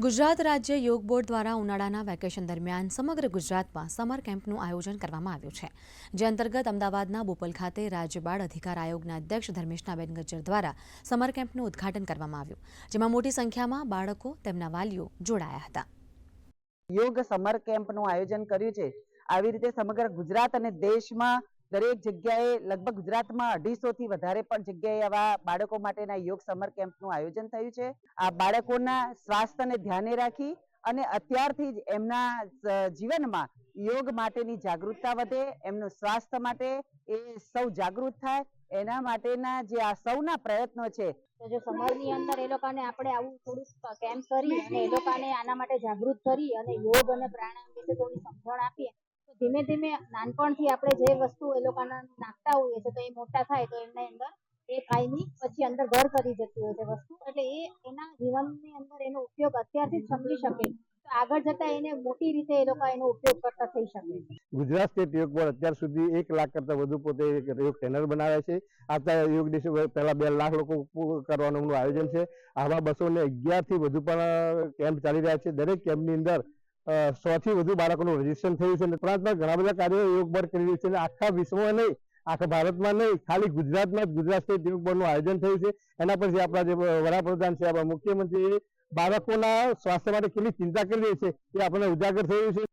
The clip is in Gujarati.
ગુજરાત રાજ્ય યોગ બોર્ડ દ્વારા ઉનાળાના વેકેશન દરમિયાન સમગ્ર ગુજરાતમાં સમર કેમ્પનું આયોજન કરવામાં આવ્યું છે, જે અંતર્ગત અમદાવાદના બોપલ ખાતે રાજ્ય બાળ અધિકાર આયોગના અધ્યક્ષ ધર્મિષ્ઠાબેન ગજ્જર દ્વારા સમર કેમ્પનું ઉદ્ઘાટન કરવામાં આવ્યું, જેમાં મોટી સંખ્યામાં બાળકો, તેમના વાલીઓ જોડાયા હતા. યોગ સમર કેમ્પનું આયોજન કર્યું છે. આવી રીતે સમગ્ર ગુજરાત અને દેશમાં દરેક જગ્યાએ લગભગ ગુજરાતમાં અઢીસો થી વધારે પણ જગ્યાએ આવા બાળકો માટેના યોગ સમર કેમ્પનું આયોજન થયું છે. આ બાળકોના સ્વાસ્થ્યને ધ્યાને રાખી અને અત્યારથી જ એમના જીવનમાં યોગ માટેની જાગૃતતા વધે, એમનું સ્વાસ્થ્ય માટે એ સૌ જાગૃત થાય. એના માટેના જે આ સૌના પ્રયત્નો છે. તો જો સમરની અંદર એ લોકોને આપણે આવું થોડુંક કેમ્પ કરી અને એ લોકોને આના માટે જાગૃત કરી અને યોગ અને પ્રાણાયામ વિશે થોડી સમજણ આપીએ ધીમે ધીમે નાનપણથી આપણે જે વસ્તુ એ લોકોના નાખતા હોઈએ છીએ, તો એ મોટા થાય તો એમને અંદર એ ખાઈની પછી અંદર ઘર કરી જતી હોય છે વસ્તુ. એટલે એ એના જીવનની અંદર એનો ઉપયોગ અત્યારથી જ સમજી શકે. આગળ જતા એને મોટી રીતે એ લોકો એનો ઉપયોગ કરતા થઈ શકે. ગુજરાત સ્ટેટ યોગ બોર્ડ અત્યાર સુધી એક લાખ કરતા વધુ પોતે યોગ ટ્રેનર બનાવે છે. આવતા યોગ દિવસે પહેલા બે લાખ લોકો કરવાનું આયોજન છે. આવા બસો ને અગિયારથી વધુ પણ કેમ્પ ચાલી રહ્યા છે. દરેક કેમ્પની અંદર સો થી વધુ બાળકોનું રજીસ્ટ્રેશન થયું છે અને ઉપરાંતમાં ઘણા બધા કાર્યો યોગ બોર્ડ કરી રહ્યું છે અને આખા વિશ્વમાં નહીં, આખા ભારતમાં નહીં, ખાલી ગુજરાતમાં જ ગુજરાત સ્ટેટ યોગ આયોજન થયું છે. એના પરથી આપણા જે વડાપ્રધાન છે, આપણા મુખ્યમંત્રી બાળકોના સ્વાસ્થ્ય માટે કેટલી ચિંતા કરી રહી છે એ આપણને ઉજાગર થયું છે.